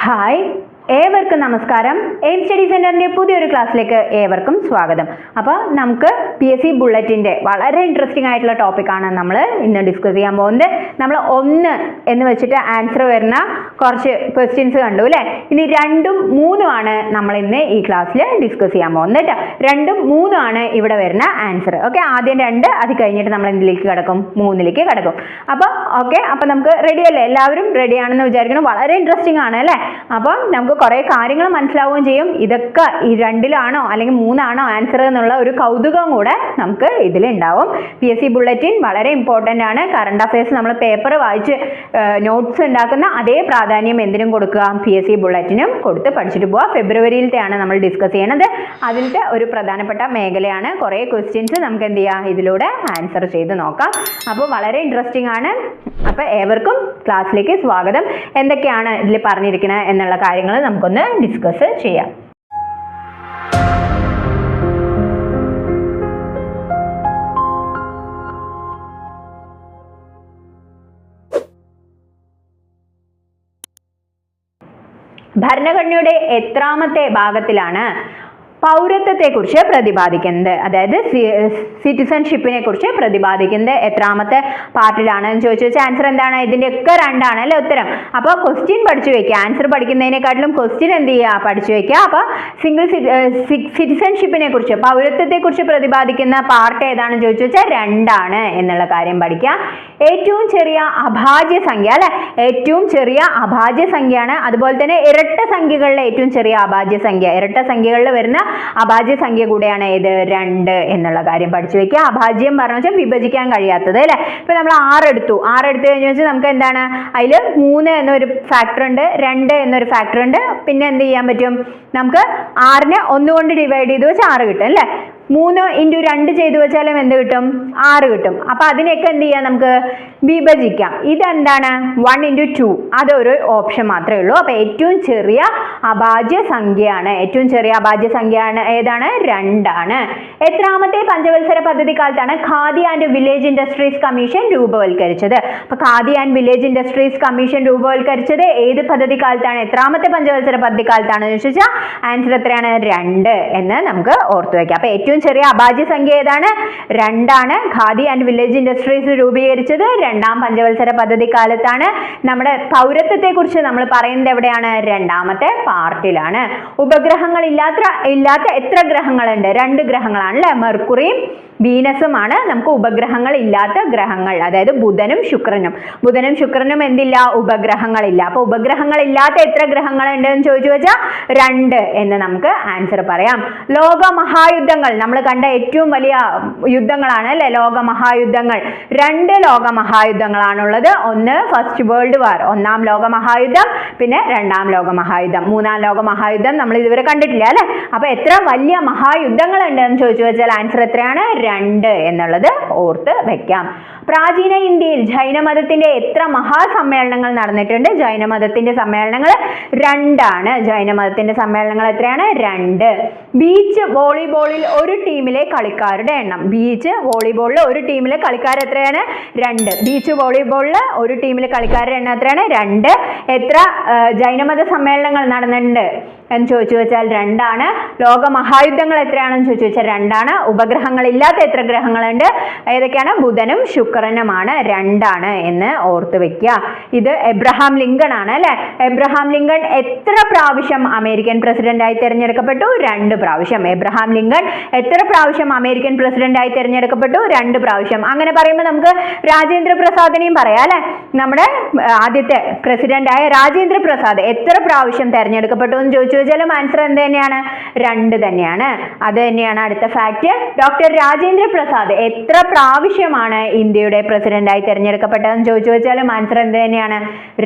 Hi, ഏവർക്കും നമസ്കാരം. Aim study സെന്ററിന്റെ പുതിയൊരു ക്ലാസ്സിലേക്ക് ഏവർക്കും സ്വാഗതം. അപ്പോൾ നമുക്ക് പി എസ് സി ബുള്ളറ്റിന്റെ വളരെ ഇൻട്രസ്റ്റിംഗ് ആയിട്ടുള്ള ടോപ്പിക്കാണ് നമ്മൾ ഇന്ന് ഡിസ്കസ് ചെയ്യാൻ പോകുന്നത്. നമ്മൾ ഒന്ന് എന്ന് വെച്ചിട്ട് ആൻസർ വരുന്ന കുറച്ച് ക്വസ്റ്റ്യൻസ് കണ്ടു അല്ലേ? ഇനി രണ്ടും മൂന്നുമാണ് നമ്മൾ ഇന്ന് ഈ ക്ലാസ്സിൽ ഡിസ്കസ് ചെയ്യാൻ പോകുന്നത് കേട്ടോ. രണ്ടും മൂന്നുമാണ് ഇവിടെ വരുന്ന ആൻസർ ഓക്കെ ആദ്യം രണ്ട് അത് കഴിഞ്ഞിട്ട് നമ്മൾ എന്തിലേക്ക് കിടക്കും? മൂന്നിലേക്ക് കിടക്കും. അപ്പോൾ ഓക്കെ അപ്പോൾ നമുക്ക് റെഡിയല്ലേ എല്ലാവരും റെഡിയാണെന്ന് വിചാരിക്കണം വളരെ ഇൻട്രസ്റ്റിംഗ് ആണ് അല്ലേ? അപ്പം നമുക്ക് കുറേ കാര്യങ്ങൾ മനസ്സിലാവുകയും ചെയ്യും. ഇതൊക്കെ ഈ രണ്ടിലാണോ അല്ലെങ്കിൽ മൂന്നാണോ ആൻസർ എന്നുള്ള ഒരു കൗതുകം കൂടെ നമുക്ക് ഇതിലുണ്ടാവും. പി എസ് സി ബുള്ളറ്റിൻ വളരെ ഇമ്പോർട്ടന്റ് ആണ്. കറണ്ട് അഫയേഴ്സ് നമ്മൾ പേപ്പർ വായിച്ച് നോട്ട്സ് ഉണ്ടാക്കുന്ന അതേ പ്രാധാന്യം എന്തിനും കൊടുക്കുക? പി എസ് സി ബുള്ളറ്റിനും കൊടുത്ത് പഠിച്ചിട്ട് പോവുക ഫെബ്രുവരിയിലത്തെയാണ് നമ്മൾ ഡിസ്കസ് ചെയ്യണത്. അതിലത്തെ ഒരു പ്രധാനപ്പെട്ട മേഖലയാണ്. കുറേ ക്വസ്റ്റ്യൻസ് നമുക്ക് എന്ത് ചെയ്യാം? ഇതിലൂടെ ആൻസർ ചെയ്ത് നോക്കാം. അപ്പോൾ വളരെ ഇൻട്രസ്റ്റിംഗ് ആണ്. അപ്പോൾ ഏവർക്കും ക്ലാസ്സിലേക്ക് സ്വാഗതം. എന്തൊക്കെയാണ് ഇതിൽ പറഞ്ഞിരിക്കുന്നത് എന്നുള്ള കാര്യങ്ങൾ നമുക്കൊന്ന് ഡിസ്കസ് ചെയ്യാം. ഭരണഘടനയുടെ എത്രാമത്തെ ഭാഗത്തിലാണ് പൗരത്വത്തെക്കുറിച്ച് പ്രതിപാദിക്കുന്നത്. അതായത് സിറ്റിസൺഷിപ്പിനെ കുറിച്ച് പ്രതിപാദിക്കുന്നത് എത്രാമത്തെ പാർട്ടിലാണെന്ന് ചോദിച്ചു. വെച്ചാൽ ആൻസർ എന്താണ്? ഇതിന്റെയൊക്കെ രണ്ടാണ് അല്ലേ ഉത്തരം? അപ്പോൾ ക്വസ്റ്റ്യൻ പഠിച്ചു വെക്കുക ആൻസർ പഠിക്കുന്നതിനെക്കാട്ടിലും ക്വസ്റ്റ്യൻ എന്ത് ചെയ്യുക? പഠിച്ചു വെക്കുക അപ്പോൾ സിംഗിൾ സിറ്റിസൺഷിപ്പിനെ കുറിച്ച് പൗരത്വത്തെക്കുറിച്ച് പ്രതിപാദിക്കുന്ന പാർട്ട് ഏതാണെന്ന് ചോദിച്ചു വെച്ചാൽ രണ്ടാണ് എന്നുള്ള കാര്യം പഠിക്കുക. ഏറ്റവും ചെറിയ അഭാജ്യ സംഖ്യ അല്ലെ? ഏറ്റവും ചെറിയ അഭാജ്യ സംഖ്യയാണ് അതുപോലെ തന്നെ ഇരട്ട സംഖ്യകളിലെ ഏറ്റവും ചെറിയ അഭാജ്യ സംഖ്യ ഇരട്ട സംഖ്യകളിൽ വരുന്ന അഭാജ്യ സംഖ്യ കൂടെയാണ് ഏത് രണ്ട് എന്നുള്ള കാര്യം പഠിച്ചു വെക്കുക. അഭാജ്യം പറഞ്ഞു വെച്ചാൽ വിഭജിക്കാൻ കഴിയാത്തത് അല്ലേ? ഇപ്പൊ നമ്മൾ ആറ് എടുത്തു. ആറ് എടുത്തു കഴിഞ്ഞു വെച്ചാൽ നമുക്ക് എന്താണ്? അതിൽ മൂന്ന് എന്നൊരു ഫാക്ടർ ഉണ്ട് രണ്ട് എന്നൊരു ഫാക്ടർ ഉണ്ട്. പിന്നെ എന്ത് ചെയ്യാൻ പറ്റും? നമുക്ക് ആറിനെ ഒന്നുകൊണ്ട് ഡിവൈഡ് ചെയ്ത് വെച്ചാൽ ആറ് കിട്ടും അല്ലേ? മൂന്ന് ഇന്റു രണ്ട് ചെയ്തു വെച്ചാലും എന്ത് കിട്ടും? ആറ് കിട്ടും. അപ്പം അതിനെയൊക്കെ എന്ത് ചെയ്യാം നമുക്ക്? വിഭജിക്കാം. ഇതെന്താണ്? വൺ ഇന്റു ടു അതൊരു ഓപ്ഷൻ മാത്രമേ ഉള്ളൂ. അപ്പോൾ ഏറ്റവും ചെറിയ അഭാജ്യ സംഖ്യയാണ്. ഏറ്റവും ചെറിയ അഭാജ്യ സംഖ്യയാണ് ഏതാണ്? രണ്ടാണ്. എത്രാമത്തെ പഞ്ചവത്സര പദ്ധതി കാലത്താണ് Khadi and village industries commission രൂപവൽക്കരിച്ചത്. അപ്പോൾ Khadi and village industries commission രൂപവൽക്കരിച്ചത് ഏത് പദ്ധതി കാലത്താണ് എത്രാമത്തെ പഞ്ചവത്സര പദ്ധതി കാലത്താണ് ചോദിച്ചാൽ ആൻസർ എത്രയാണ്? രണ്ട് എന്ന് നമുക്ക് ഓർത്തു വയ്ക്കാം അപ്പോൾ ഏറ്റവും ചെറിയ അഭാജ്യ സംഖ്യ ഏതാണ്? രണ്ടാണ്. ഖാദി ആൻഡ് വില്ലേജ് ഇൻഡസ്ട്രീസ് രൂപീകരിച്ചത് രണ്ടാം പഞ്ചവത്സര പദ്ധതി കാലത്താണ് നമ്മുടെ പൗരത്വത്തെ കുറിച്ച് നമ്മൾ പറയുന്നത് എവിടെയാണ്? രണ്ടാമത്തെ പാർട്ടിലാണ്. ഉപഗ്രഹങ്ങൾ ഇല്ലാത്ത ഇല്ലാത്ത എത്ര ഗ്രഹങ്ങളുണ്ട്? രണ്ട് ഗ്രഹങ്ങളാണ് അല്ലെ മെർക്കുറിയും വീനസുമാണ്. നമുക്ക് ഉപഗ്രഹങ്ങൾ ഇല്ലാത്ത ഗ്രഹങ്ങൾ അതായത് ബുധനും ശുക്രനും. ബുധനും ശുക്രനും എന്തില്ല? ഉപഗ്രഹങ്ങളില്ല. അപ്പൊ ഉപഗ്രഹങ്ങൾ ഇല്ലാത്ത എത്ര ഗ്രഹങ്ങളുണ്ട് എന്ന് ചോദിച്ചു വെച്ചാൽ രണ്ട് എന്ന് നമുക്ക് ആൻസർ പറയാം. ലോക മഹായുദ്ധങ്ങൾ നമ്മൾ കണ്ട ഏറ്റവും വലിയ യുദ്ധങ്ങളാണ് അല്ലെ? ലോകമഹായുദ്ധങ്ങൾ രണ്ട് ലോകമഹായുദ്ധങ്ങളാണുള്ളത് ഒന്ന് ഫസ്റ്റ് വേൾഡ് വാർ ഒന്നാം ലോകമഹായുദ്ധം പിന്നെ രണ്ടാം ലോകമഹായുദ്ധം മൂന്നാം ലോകമഹായുദ്ധം നമ്മൾ ഇതുവരെ കണ്ടിട്ടില്ല അല്ലെ? അപ്പൊ എത്ര വലിയ മഹായുദ്ധങ്ങൾ ഉണ്ട് എന്ന് ചോദിച്ചു വെച്ചാൽ ആൻസർ എത്രയാണ്? രണ്ട് എന്നുള്ളത് ഓർത്ത് വെക്കാം. പ്രാചീന ഇന്ത്യയിൽ ജൈനമതത്തിന്റെ എത്ര മഹാസമ്മേളനങ്ങൾ നടന്നിട്ടുണ്ട്? ജൈനമതത്തിന്റെ സമ്മേളനങ്ങൾ രണ്ടാണ്. ജൈനമതത്തിന്റെ സമ്മേളനങ്ങൾ എത്രയാണ്? രണ്ട്. ബീച്ച് വോളിബോളിൽ ഒരു ടീമിലെ കളിക്കാരുടെ എണ്ണം. ബീച്ച് വോളിബോളിൽ ഒരു ടീമിലെ കളിക്കാർ എത്രയാണ്? രണ്ട്. ബീച്ച് വോളിബോളിൽ ഒരു ടീമിലെ കളിക്കാരുടെ എണ്ണം എത്രയാണ്? രണ്ട്. എത്ര ജൈനമത സമ്മേളനങ്ങൾ നടന്നിട്ടുണ്ട്? എന്ന് ചോദിച്ചു വെച്ചാൽ രണ്ടാണ്. ലോക മഹായുദ്ധങ്ങൾ എത്രയാണെന്ന് ചോദിച്ചു വെച്ചാൽ രണ്ടാണ്. ഉപഗ്രഹങ്ങൾ ഇല്ലാത്ത എത്ര ഗ്രഹങ്ങളുണ്ട്? ഏതൊക്കെയാണ്? ബുധനും ശുക്രനുമാണ്. രണ്ടാണ് എന്ന് ഓർത്ത് വെക്കുക. ഇത് എബ്രഹാം ലിങ്കൺ ആണ് അല്ലെ? എബ്രഹാം ലിങ്കൺ എത്ര പ്രാവശ്യം അമേരിക്കൻ പ്രസിഡന്റായി തിരഞ്ഞെടുക്കപ്പെട്ടു? രണ്ട് പ്രാവശ്യം. എബ്രഹാം ലിങ്കൺ എത്ര പ്രാവശ്യം അമേരിക്കൻ പ്രസിഡന്റായി തിരഞ്ഞെടുക്കപ്പെട്ടു? രണ്ട് പ്രാവശ്യം. അങ്ങനെ പറയുമ്പോൾ നമുക്ക് രാജേന്ദ്ര പ്രസാദിനെയും പറയാം അല്ലെ? നമ്മുടെ ആദ്യത്തെ പ്രസിഡന്റായ രാജേന്ദ്ര പ്രസാദ് എത്ര പ്രാവശ്യം തെരഞ്ഞെടുക്കപ്പെട്ടു എന്ന് ചോദിച്ചു വെച്ചാലും ആൻസർ എന്ത് തന്നെയാണ്? രണ്ട് തന്നെയാണ്. അത് തന്നെയാണ് അടുത്ത ഫാക്ട് ഡോക്ടർ രാജേന്ദ്ര പ്രസാദ് എത്ര പ്രാവശ്യമാണ് ഇന്ത്യയുടെ പ്രസിഡന്റായി തിരഞ്ഞെടുക്കപ്പെട്ടതെന്ന് ചോദിച്ചു വെച്ചാലും ആൻസർ എന്ത് തന്നെയാണ്?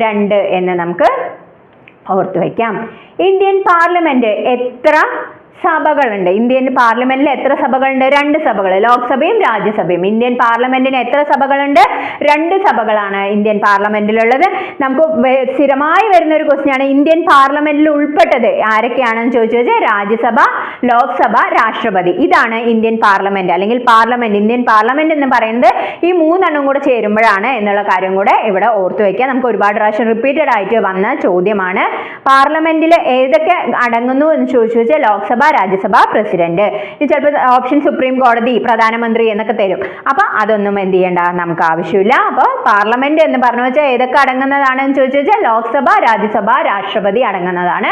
രണ്ട് എന്ന് നമുക്ക് ഓർത്തു വയ്ക്കാം ഇന്ത്യൻ പാർലമെന്റ് എത്ര സഭകളുണ്ട്. ഇന്ത്യൻ പാർലമെന്റിൽ എത്ര സഭകളുണ്ട്? രണ്ട് സഭകൾ ലോക്സഭയും രാജ്യസഭയും. ഇന്ത്യൻ പാർലമെന്റിന് എത്ര സഭകളുണ്ട്? രണ്ട് സഭകളാണ് ഇന്ത്യൻ പാർലമെന്റിലുള്ളത്. നമുക്ക് സ്ഥിരമായി വരുന്ന ഒരു ക്വസ്റ്റ്യൻ ആണ് ഇന്ത്യൻ പാർലമെന്റിൽ ഉൾപ്പെട്ടത് ആരൊക്കെയാണെന്ന് ചോദിച്ചു വെച്ചാൽ രാജ്യസഭ ലോക്സഭ രാഷ്ട്രപതി. ഇതാണ് ഇന്ത്യൻ പാർലമെന്റ്. അല്ലെങ്കിൽ പാർലമെന്റ്. ഇന്ത്യൻ പാർലമെന്റ് എന്ന് പറയുന്നത് ഈ മൂന്നെണ്ണം കൂടെ ചേരുമ്പോഴാണ് എന്നുള്ള കാര്യം കൂടെ ഇവിടെ ഓർത്തു വയ്ക്കുക നമുക്ക് ഒരുപാട് പ്രാവശ്യം റിപ്പീറ്റഡ് ആയിട്ട് വന്ന ചോദ്യമാണ് പാർലമെന്റിൽ ഏതൊക്കെ അടങ്ങുന്നു എന്ന് ചോദിച്ചു വെച്ചാൽ ലോക്സഭ രാജ്യസഭ പ്രസിഡന്റ്. ഇത് ചിലപ്പോൾ ഓപ്ഷൻ സുപ്രീം കോടതി പ്രധാനമന്ത്രി എന്നൊക്കെ തരും. അപ്പൊ അതൊന്നും എന്ത് ചെയ്യേണ്ട നമുക്ക് ആവശ്യമില്ല. അപ്പോൾ പാർലമെന്റ് എന്ന് പറഞ്ഞു വെച്ചാൽ ഏതൊക്കെ അടങ്ങുന്നതാണെന്ന് ചോദിച്ചു വെച്ചാൽ ലോക്സഭ രാജ്യസഭ രാഷ്ട്രപതി അടങ്ങുന്നതാണ്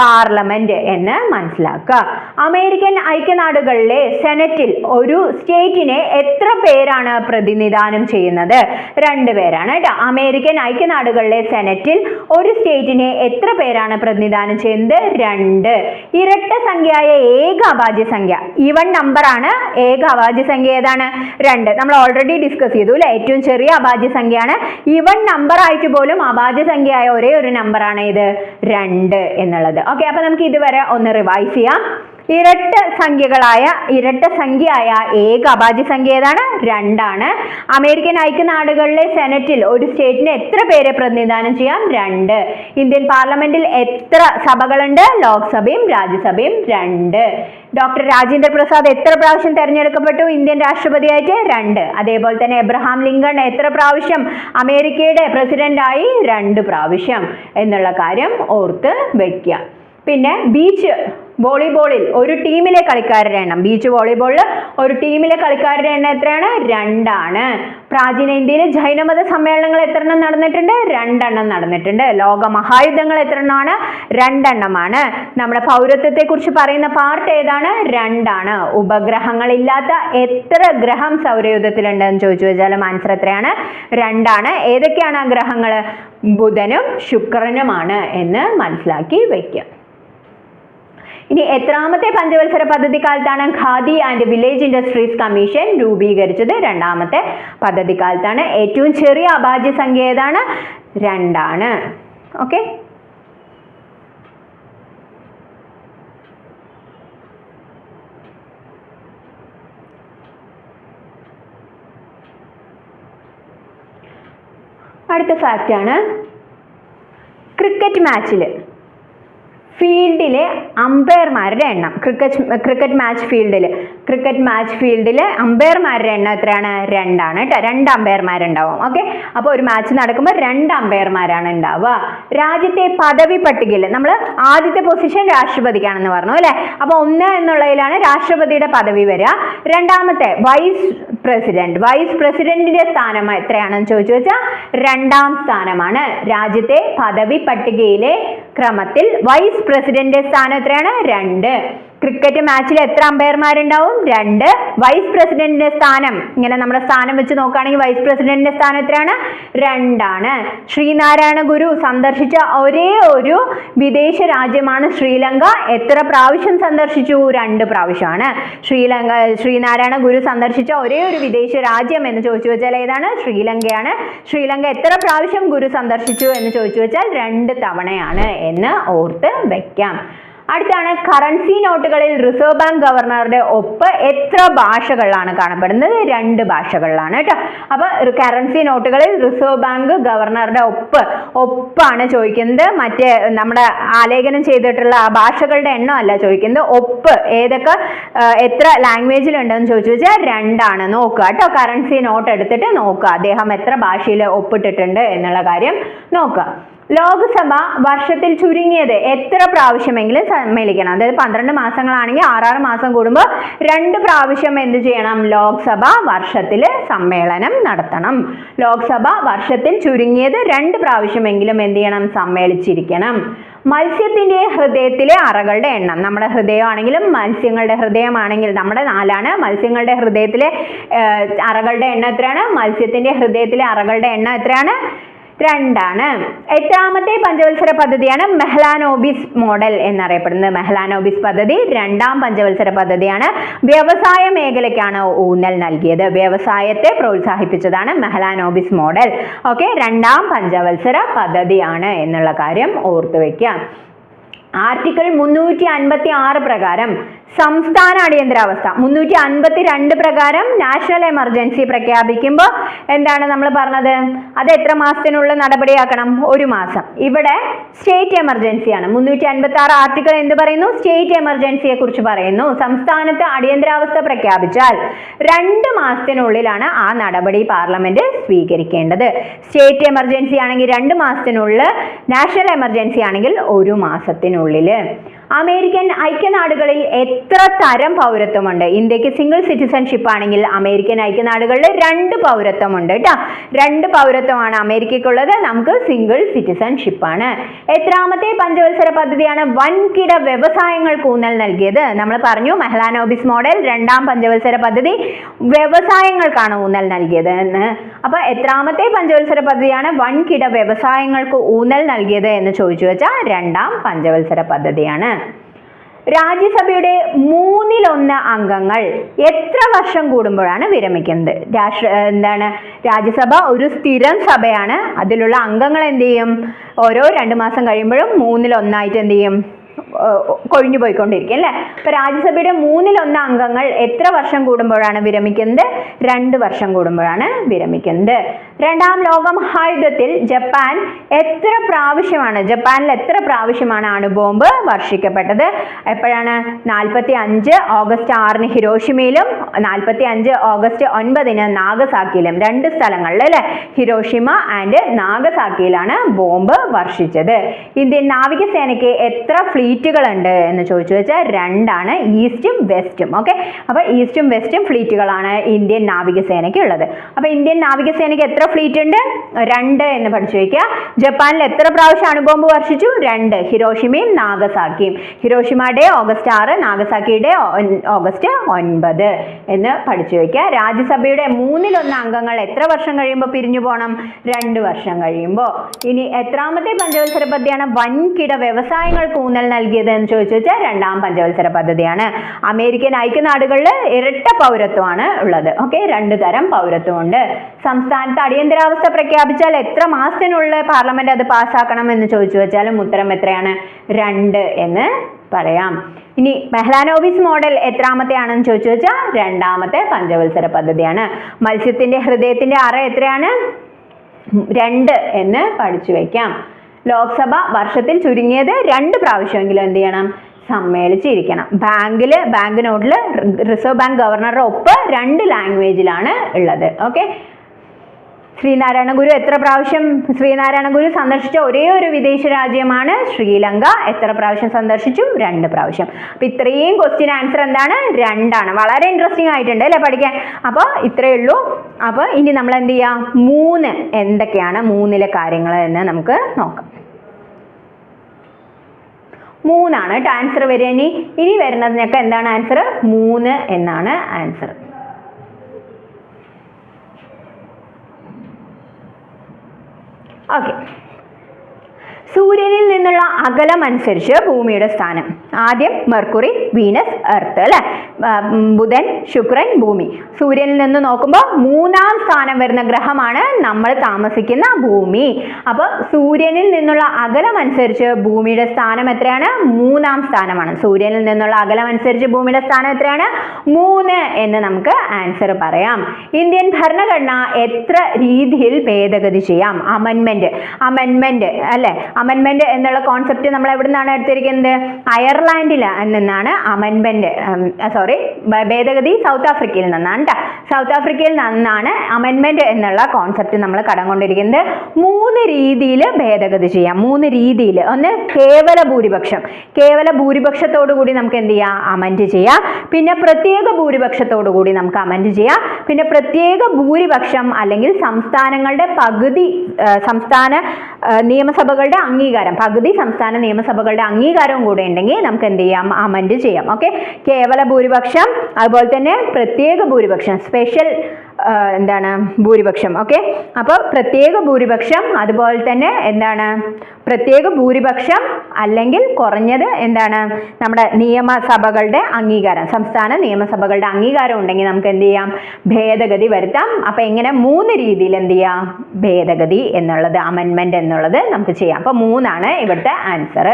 പാർലമെന്റ് എന്ന് മനസ്സിലാക്കുക. അമേരിക്കൻ ഐക്യനാടുകളിലെ സെനറ്റിൽ ഒരു സ്റ്റേറ്റിനെ എത്ര പേരാണ് പ്രതിനിധാനം ചെയ്യുന്നത്? രണ്ട് പേരാണ് കേട്ടോ അമേരിക്കൻ ഐക്യനാടുകളിലെ സെനറ്റിൽ ഒരു സ്റ്റേറ്റിനെ എത്ര പേരാണ് പ്രതിനിധാനം ചെയ്യുന്നത്? രണ്ട്. ഇരട്ട സംഖ്യയായ ഏക അഭാജ്യ സംഖ്യ. ഈവൺ നമ്പർ ആണ്. ഏക അഭാജ്യ സംഖ്യ ഏതാണ്? രണ്ട്. നമ്മൾ ഓൾറെഡി ഡിസ്കസ് ചെയ്തു അല്ലെ? ഏറ്റവും ചെറിയ അഭാജ്യ സംഖ്യയാണ്. ഈവൺ നമ്പർ ആയിട്ട് പോലും അഭാജ്യ സംഖ്യയായ ഒരേ ഒരു നമ്പർ ആണ് ഇത്. രണ്ട് എന്നുള്ളത്. ഓക്കെ അപ്പൊ നമുക്ക് ഇതുവരെ ഒന്ന് റിവൈസ് ചെയ്യാം. ഇരട്ട സംഖ്യകളായ ഇരട്ട സംഖ്യയായ ഏക അഭാജ്യ സംഖ്യ ഏതാണ്? രണ്ടാണ്. അമേരിക്കൻ ഐക്യനാടുകളിലെ സെനറ്റിൽ ഒരു സ്റ്റേറ്റിന് എത്ര പേരെ പ്രതിനിധാനം ചെയ്യാം? രണ്ട്. ഇന്ത്യൻ പാർലമെന്റിൽ എത്ര സഭകളുണ്ട്? ലോക്സഭയും രാജ്യസഭയും രണ്ട്. ഡോക്ടർ രാജേന്ദ്ര പ്രസാദ് എത്ര പ്രാവശ്യം തെരഞ്ഞെടുക്കപ്പെട്ടു? ഇന്ത്യൻ രാഷ്ട്രപതിയായിട്ട് രണ്ട്. അതേപോലെ തന്നെ എബ്രഹാം ലിങ്കൺ എത്ര പ്രാവശ്യം? അമേരിക്കയുടെ പ്രസിഡന്റായി രണ്ട് പ്രാവശ്യം. എന്നുള്ള കാര്യം ഓർത്ത് വെക്കുക പിന്നെ ബീച്ച് വോളിബോളിൽ ഒരു ടീമിലെ കളിക്കാരുടെ എണ്ണം. ബീച്ച് വോളിബോളിൽ ഒരു ടീമിലെ കളിക്കാരുടെ എണ്ണം എത്രയാണ്? രണ്ടാണ്. പ്രാചീന ഇന്ത്യയിലെ ജൈനമത സമ്മേളനങ്ങൾ എത്ര എണ്ണം നടന്നിട്ടുണ്ട്? രണ്ടെണ്ണം നടന്നിട്ടുണ്ട്. ലോക മഹായുദ്ധങ്ങൾ എത്ര എണ്ണമാണ് രണ്ടെണ്ണമാണ്. നമ്മുടെ പൗരത്വത്തെ കുറിച്ച് പറയുന്ന പാർട്ട് ഏതാണ്? രണ്ടാണ്. ഉപഗ്രഹങ്ങളില്ലാത്ത എത്ര ഗ്രഹം സൗരയൂഥത്തിലുണ്ട് എന്ന് ചോദിച്ചു വെച്ചാൽ ആൻസർ എത്രയാണ്? രണ്ടാണ്. ഏതൊക്കെയാണ് ആ ഗ്രഹങ്ങൾ ബുധനും ശുക്രനുമാണ് എന്ന് മനസ്സിലാക്കി വയ്ക്കുക ഇനി എത്രാമത്തെ പഞ്ചവത്സര പദ്ധതി കാലത്താണ് Khadi and village industries commission രൂപീകരിച്ചത്. രണ്ടാമത്തെ പദ്ധതി കാലത്താണ് ഏറ്റവും ചെറിയ അഭാജ്യ സംഖ്യ ഏതാണ്? രണ്ടാണ്. ഓക്കെ? അടുത്ത ഫാക്റ്റാണ് ക്രിക്കറ്റ് മാച്ചിൽ ഫീൽഡിലെ അമ്പയർമാരുടെ എണ്ണം. ക്രിക്കറ്റ് ക്രിക്കറ്റ് മാച്ച് ഫീൽഡിൽ ക്രിക്കറ്റ് മാച്ച് ഫീൽഡിൽ അമ്പയർമാരുടെ എണ്ണം എത്രയാണ്? രണ്ടാണ് കേട്ടോ. രണ്ട് അമ്പയർമാരുണ്ടാവും ഓക്കെ അപ്പോൾ ഒരു മാച്ച് നടക്കുമ്പോൾ രണ്ട് അമ്പയർമാരാണ് ഉണ്ടാവുക. രാജ്യത്തെ പദവി പട്ടികയിൽ നമ്മൾ ആദ്യത്തെ പൊസിഷൻ രാഷ്ട്രപതിക്കാണെന്ന് പറഞ്ഞു അല്ലേ? അപ്പോൾ ഒന്ന് എന്നുള്ളതിലാണ് രാഷ്ട്രപതിയുടെ പദവി വരിക. രണ്ടാമത്തെ വൈസ് പ്രസിഡന്റ് വൈസ് പ്രസിഡന്റിന്റെ സ്ഥാനം എത്രയാണെന്ന് ചോദിച്ചു വെച്ചാൽ രണ്ടാം സ്ഥാനമാണ്. രാജ്യത്തെ പദവി പട്ടികയിലെ ക്രമത്തിൽ വൈസ് പ്രസിഡന്റിന്റെ സ്ഥാനം എത്രയാണ്? രണ്ട്. ക്രിക്കറ്റ് മാച്ചിൽ എത്ര അമ്പയർമാരുണ്ടാവും? രണ്ട്. വൈസ് പ്രസിഡന്റിന്റെ സ്ഥാനം. ഇങ്ങനെ നമ്മുടെ സ്ഥാനം വെച്ച് നോക്കുകയാണെങ്കിൽ വൈസ് പ്രസിഡന്റിന്റെ സ്ഥാനം എത്രയാണ്? രണ്ടാണ്. ശ്രീനാരായണ ഗുരു സന്ദർശിച്ച ഒരേ ഒരു വിദേശ രാജ്യമാണ് ശ്രീലങ്ക. എത്ര പ്രാവശ്യം സന്ദർശിച്ചു? രണ്ട് പ്രാവശ്യമാണ്. ശ്രീലങ്ക ശ്രീനാരായണ ഗുരു സന്ദർശിച്ച ഒരേ ഒരു വിദേശ രാജ്യം എന്ന് ചോദിച്ചു വെച്ചാൽ ഏതാണ്? ശ്രീലങ്കയാണ്. ശ്രീലങ്ക എത്ര പ്രാവശ്യം ഗുരു സന്ദർശിച്ചു എന്ന് ചോദിച്ചു വെച്ചാൽ രണ്ട് തവണയാണ് എന്ന് ഓർത്ത് വെക്കാം. അടുത്താണ് കറൻസി നോട്ടുകളിൽ റിസർവ് ബാങ്ക് ഗവർണറുടെ ഒപ്പ് എത്ര ഭാഷകളിലാണ് കാണപ്പെടുന്നത്? രണ്ട് ഭാഷകളിലാണ് കേട്ടോ. അപ്പൊ കറൻസി നോട്ടുകളിൽ റിസർവ് ബാങ്ക് ഗവർണറുടെ ഒപ്പ് ഒപ്പാണ് ചോദിക്കുന്നത്. മറ്റേ നമ്മുടെ ആലേഖനം ചെയ്തിട്ടുള്ള ആ ഭാഷകളുടെ എണ്ണം അല്ല ചോദിക്കുന്നത്. ഒപ്പ് ഏതൊക്കെ എത്ര ലാംഗ്വേജിലുണ്ടെന്ന് ചോദിച്ചു വെച്ചാൽ രണ്ടാണ്. നോക്കുക കേട്ടോ. കറൻസി നോട്ട് എടുത്തിട്ട് നോക്കുക. അദ്ദേഹം എത്ര ഭാഷയിൽ ഒപ്പിട്ടിട്ടുണ്ട് എന്നുള്ള കാര്യം നോക്കുക. ലോക്സഭ വർഷത്തിൽ ചുരുങ്ങിയത് എത്ര പ്രാവശ്യമെങ്കിലും സമ്മേളിക്കണം? അതായത് പന്ത്രണ്ട് മാസങ്ങളാണെങ്കിൽ ആറാറ് മാസം കൂടുമ്പോൾ രണ്ട് പ്രാവശ്യം എന്ത് ചെയ്യണം? ലോക്സഭ വർഷത്തിൽ സമ്മേളനം നടത്തണം. ലോക്സഭ വർഷത്തിൽ ചുരുങ്ങിയത് രണ്ട് പ്രാവശ്യമെങ്കിലും എന്ത് ചെയ്യണം? സമ്മേളിച്ചിരിക്കണം. മത്സ്യത്തിന്റെ ഹൃദയത്തിലെ അറകളുടെ എണ്ണം. നമ്മുടെ ഹൃദയമാണെങ്കിലും മത്സ്യങ്ങളുടെ ഹൃദയമാണെങ്കിൽ നമ്മുടെ നാലാണ് മത്സ്യങ്ങളുടെ ഹൃദയത്തിലെ അറകളുടെ എണ്ണം എത്രയാണ്? മത്സ്യത്തിന്റെ ഹൃദയത്തിലെ അറകളുടെ എണ്ണം എത്രയാണ്? രണ്ടാണ്. എത്രാമത്തെ പഞ്ചവത്സര പദ്ധതിയാണ് മെഹ്ലാനോബിസ് മോഡൽ എന്നറിയപ്പെടുന്നത്. മെഹ്ലാനോബിസ് പദ്ധതി രണ്ടാം പഞ്ചവത്സര പദ്ധതിയാണ്. വ്യവസായ മേഖലയ്ക്കാണ് ഊന്നൽ നൽകിയത്. വ്യവസായത്തെ പ്രോത്സാഹിപ്പിച്ചതാണ് മെഹ്ലാനോബിസ് മോഡൽ. ഓക്കെ രണ്ടാം പഞ്ചവത്സര പദ്ധതിയാണ് എന്നുള്ള കാര്യം ഓർത്തു വെക്കുക. ആർട്ടിക്കിൾ മുന്നൂറ്റി അൻപത്തി ആറ് പ്രകാരം സംസ്ഥാന അടിയന്തരാവസ്ഥ. മുന്നൂറ്റി അൻപത്തി രണ്ട് പ്രകാരം നാഷണൽ എമർജൻസി പ്രഖ്യാപിക്കുമ്പോൾ എന്താണ് നമ്മൾ പറഞ്ഞത്? അത് എത്ര മാസത്തിനുള്ള നടപടിയാക്കണം? ഒരു മാസം. ഇവിടെ സ്റ്റേറ്റ് എമർജൻസിയാണ്. മുന്നൂറ്റി അൻപത്തി ആറ് ആർട്ടിക്കിൾ എന്ത് പറയുന്നു? സ്റ്റേറ്റ് എമർജൻസിയെ കുറിച്ച് പറയുന്നു. സംസ്ഥാനത്ത് അടിയന്തരാവസ്ഥ പ്രഖ്യാപിച്ചാൽ രണ്ട് മാസത്തിനുള്ളിലാണ് ആ നടപടി പാർലമെന്റ് സ്വീകരിക്കേണ്ടത്. സ്റ്റേറ്റ് എമർജൻസി ആണെങ്കിൽ രണ്ട് മാസത്തിനുള്ളിൽ നാഷണൽ എമർജൻസി ആണെങ്കിൽ ഒരു മാസത്തിനുള്ളിൽ അമേരിക്കൻ ഐക്യനാടുകളിൽ എത്ര തരം പൗരത്വമുണ്ട്? ഇന്ത്യയ്ക്ക് സിംഗിൾ സിറ്റിസൺഷിപ്പ് ആണെങ്കിൽ അമേരിക്കൻ ഐക്യനാടുകളിൽ രണ്ട് പൗരത്വമുണ്ട് കേട്ടോ രണ്ട് പൗരത്വമാണ് അമേരിക്കയ്ക്കുള്ളത്. നമുക്ക് സിംഗിൾ സിറ്റിസൺഷിപ്പ് ആണ്. എത്രാമത്തെ പഞ്ചവത്സര പദ്ധതിയാണ് വൻകിട വ്യവസായങ്ങൾക്ക് ഊന്നൽ നൽകിയത്. നമ്മൾ പറഞ്ഞു മെഹ്ലാനോബിസ് മോഡൽ രണ്ടാം പഞ്ചവത്സര പദ്ധതി വ്യവസായങ്ങൾക്കാണ് ഊന്നൽ നൽകിയത് എന്ന്. അപ്പൊ എത്രാമത്തെ പഞ്ചവത്സര പദ്ധതിയാണ് വൻകിട വ്യവസായങ്ങൾക്ക് ഊന്നൽ നൽകിയത് എന്ന് ചോദിച്ചു വെച്ചാൽ രണ്ടാം പഞ്ചവത്സര പദ്ധതിയാണ്. രാജ്യസഭയുടെ മൂന്നിലൊന്ന് അംഗങ്ങൾ എത്ര വർഷം കൂടുമ്പോഴാണ് വിരമിക്കുന്നത്? രാഷ്ട്ര എന്താണ് രാജ്യസഭ ഒരു സ്ഥിരം സഭയാണ്. അതിലുള്ള അംഗങ്ങൾ എന്ത് ചെയ്യും? ഓരോ രണ്ട് മാസം കഴിയുമ്പോഴും മൂന്നിലൊന്നായിട്ട് എന്ത് ചെയ്യും? കൊഴിഞ്ഞു പോയിക്കൊണ്ടിരിക്കും അല്ലേ? അപ്പൊ രാജ്യസഭയുടെ മൂന്നിലൊന്ന് അംഗങ്ങൾ എത്ര വർഷം കൂടുമ്പോഴാണ് വിരമിക്കുന്നത്? രണ്ട് വർഷം കൂടുമ്പോഴാണ് വിരമിക്കുന്നത്. രണ്ടാം ലോക മഹായുദ്ധത്തിൽ ജപ്പാൻ എത്ര പ്രാവശ്യമാണ് ജപ്പാനിൽ എത്ര പ്രാവശ്യമാണ് അണുബോംബ് വർഷിക്കപ്പെട്ടത്? എപ്പോഴാണ്? നാൽപ്പത്തി അഞ്ച് ഓഗസ്റ്റ് ആറിന് ഹിരോഷിമയിലും നാൽപ്പത്തി അഞ്ച് ഓഗസ്റ്റ് ഒൻപതിന് നാഗസാക്കിയിലും രണ്ട് സ്ഥലങ്ങളിൽ അല്ലെ? ഹിരോഷിമ ആൻഡ് നാഗസാക്കിയിലാണ് ബോംബ് വർഷിച്ചത്. ഇന്ത്യൻ നാവികസേനയ്ക്ക് എത്ര ഫ്ലീറ്റുകൾ ഉണ്ട് എന്ന് ചോദിച്ചു വെച്ചാൽ രണ്ടാണ് ഈസ്റ്റും വെസ്റ്റും. ഓക്കെ അപ്പോൾ ഈസ്റ്റും വെസ്റ്റും ഫ്ലീറ്റുകളാണ് ഇന്ത്യൻ നാവികസേനയ്ക്ക് ഉള്ളത് അപ്പോൾ ഇന്ത്യൻ നാവികസേനയ്ക്ക് എത്ര ഫ്ലീറ്റ് ഉണ്ട് രണ്ട് എന്ന് പഠിച്ചു വയ്ക്കുക ജപ്പാനിൽ എത്ര പ്രാവശ്യം അണുബോംബ് വർഷിച്ചു? രണ്ട്. ഹിരോഷിമയും നാഗസാക്കിയും. ഹിരോഷിമ ഡേ ഓഗസ്റ്റ് ആറ് നാഗസാക്കി ഡേ ഓഗസ്റ്റ് ഒൻപത് എന്ന് പഠിച്ചു വയ്ക്കുക രാജ്യസഭയുടെ മൂന്നിലൊന്ന് അംഗങ്ങൾ എത്ര വർഷം കഴിയുമ്പോൾ പിരിഞ്ഞു പോകണം രണ്ട് വർഷം കഴിയുമ്പോൾ ഇനി എത്രാമത്തെ പഞ്ചവത്സര പദ്ധതിയാണ്? വൻകിട വ്യവസായങ്ങൾക്ക് ഊന്നൽ നൽകിയത് എന്ന് ചോദിച്ചു വെച്ചാൽ രണ്ടാം പഞ്ചവത്സര പദ്ധതിയാണ്. അമേരിക്കൻ ഐക്യനാടുകളിൽ ഇരട്ട പൗരത്വമാണ് ഉള്ളത്. ഓക്കെ? രണ്ട് തരം പൗരത്വമുണ്ട്. സംസ്ഥാനത്ത് അടിയന്തരാവസ്ഥ പ്രഖ്യാപിച്ചാൽ എത്ര മാസത്തിനുള്ളിൽ പാർലമെന്റ് അത് പാസ്സാക്കണം എന്ന് ചോദിച്ചു വെച്ചാലും ഉത്തരം എത്രയാണ്? രണ്ട് എന്ന് പറയാം. ഇനി മെഹ്ലാനോബിസ് മോഡൽ എത്രാമത്തെയാണെന്ന് ചോദിച്ചു വെച്ചാൽ രണ്ടാമത്തെ പഞ്ചവത്സര പദ്ധതിയാണ്. മത്സ്യത്തിന്റെ ഹൃദയത്തിന്റെ അറ എത്രയാണ്? രണ്ട് എന്ന് പഠിച്ചു വയ്ക്കാം ലോക്സഭ വർഷത്തിൽ ചുരുങ്ങിയത് രണ്ട് പ്രാവശ്യമെങ്കിലും എന്ത് ചെയ്യണം? സമ്മേളിച്ചിരിക്കണം. ബാങ്കിൽ ബാങ്ക് നോട്ടിൽ റിസർവ് ബാങ്ക് ഗവർണറുടെ ഒപ്പ് രണ്ട് ലാംഗ്വേജിലാണ് ഉള്ളത്. ഓക്കെ? ശ്രീനാരായണ ഗുരു എത്ര പ്രാവശ്യം ശ്രീനാരായണ ഗുരു സന്ദർശിച്ച ഒരേ ഒരു വിദേശ രാജ്യമാണ് ശ്രീലങ്ക. എത്ര പ്രാവശ്യം സന്ദർശിച്ചു രണ്ട് പ്രാവശ്യം. അപ്പൊ ഇത്രയും ക്വസ്റ്റ്യൻ ആൻസർ എന്താണ്? രണ്ടാണ്. വളരെ ഇൻട്രസ്റ്റിംഗ് ആയിട്ടുണ്ട് അല്ലേ പഠിക്കാൻ? അപ്പോൾ ഇത്രയേ ഉള്ളൂ. അപ്പോൾ ഇനി നമ്മൾ എന്ത് ചെയ്യാം? മൂന്ന് എന്തൊക്കെയാണ് മൂന്നിലെ കാര്യങ്ങൾ എന്ന് നമുക്ക് നോക്കാം. മൂന്നാണ്. കേട്ടോ ആൻസർ വരിക ഇനി. ഇനി വരുന്നതിനൊക്കെ എന്താണ് ആൻസർ മൂന്ന് എന്നാണ് ആൻസർ ഓക്കെ സൂര്യനിൽ നിന്നുള്ള അകലം അനുസരിച്ച് ഭൂമിയുടെ സ്ഥാനം. ആദ്യം മെർക്കുറി വീനസ് എർത്ത് അല്ലെ? ബുധൻ ശുക്രൻ ഭൂമി. സൂര്യനിൽ നിന്ന് നോക്കുമ്പോൾ മൂന്നാം സ്ഥാനം വരുന്ന ഗ്രഹമാണ് നമ്മൾ താമസിക്കുന്ന ഭൂമി. അപ്പോൾ സൂര്യനിൽ നിന്നുള്ള അകലം അനുസരിച്ച് ഭൂമിയുടെ സ്ഥാനം എത്രയാണ്? മൂന്നാം സ്ഥാനമാണ്. സൂര്യനിൽ നിന്നുള്ള അകലം അനുസരിച്ച് ഭൂമിയുടെ സ്ഥാനം എത്രയാണ്? മൂന്ന് എന്ന് നമുക്ക് ആൻസർ പറയാം. ഇന്ത്യൻ ഭരണഘടന എത്ര രീതിയിൽ ഭേദഗതി ചെയ്യാം? അമെൻമെന്റ് അമെൻമെന്റ് അല്ലെ? അമെൻമെന്റ് എന്നുള്ള കോൺസെപ്റ്റ് നമ്മൾ എവിടെ നിന്നാണ് എടുത്തിരിക്കുന്നത് അയർലാൻഡിൽ നിന്നാണ് അമെൻമെന്റ് സോറി ഭേദഗതി സൗത്ത് ആഫ്രിക്കയിൽ നിന്നാണ് കേട്ടോ സൗത്ത് ആഫ്രിക്കയിൽ നിന്നാണ് അമെൻമെന്റ് എന്നുള്ള കോൺസെപ്റ്റ് നമ്മൾ കടം കൊണ്ടിരിക്കുന്നത് മൂന്ന് രീതിയിൽ ഭേദഗതി ചെയ്യാം. മൂന്ന് രീതിയിൽ. ഒന്ന് കേവല ഭൂരിപക്ഷം. കേവല ഭൂരിപക്ഷത്തോടു കൂടി നമുക്ക് എന്ത് ചെയ്യാം? അമെൻഡ് ചെയ്യാം. പിന്നെ പ്രത്യേക ഭൂരിപക്ഷത്തോടു കൂടി നമുക്ക് അമെൻഡ് ചെയ്യാം. പിന്നെ പ്രത്യേക ഭൂരിപക്ഷം അല്ലെങ്കിൽ സംസ്ഥാനങ്ങളുടെ പകുതി സംസ്ഥാന നിയമസഭകളുടെ അംഗീകാരം. പകുതി സംസ്ഥാന നിയമസഭകളുടെ അംഗീകാരവും കൂടെ ഉണ്ടെങ്കിൽ നമുക്ക് എന്ത് ചെയ്യാം? അമെൻഡ് ചെയ്യാം. ഓക്കെ കേവല ഭൂരിപക്ഷം അതുപോലെ തന്നെ പ്രത്യേക ഭൂരിപക്ഷം സ്പെഷ്യൽ എന്താണ് ഭൂരിപക്ഷം. ഓക്കെ അപ്പോൾ പ്രത്യേക ഭൂരിപക്ഷം അതുപോലെ തന്നെ എന്താണ് പ്രത്യേക ഭൂരിപക്ഷം അല്ലെങ്കിൽ കുറഞ്ഞത് എന്താണ് നമ്മുടെ നിയമസഭകളുടെ അംഗീകാരം. സംസ്ഥാന നിയമസഭകളുടെ അംഗീകാരം ഉണ്ടെങ്കിൽ നമുക്ക് എന്ത് ചെയ്യാം? ഭേദഗതി വരുത്താം. അപ്പം എങ്ങനെ? മൂന്ന് രീതിയിൽ എന്ത് ചെയ്യാം? ഭേദഗതി എന്നുള്ളത് അമെൻമെന്റ് എന്നുള്ളത് നമുക്ക് ചെയ്യാം. അപ്പം മൂന്നാണ് ഇവിടുത്തെ ആൻസർ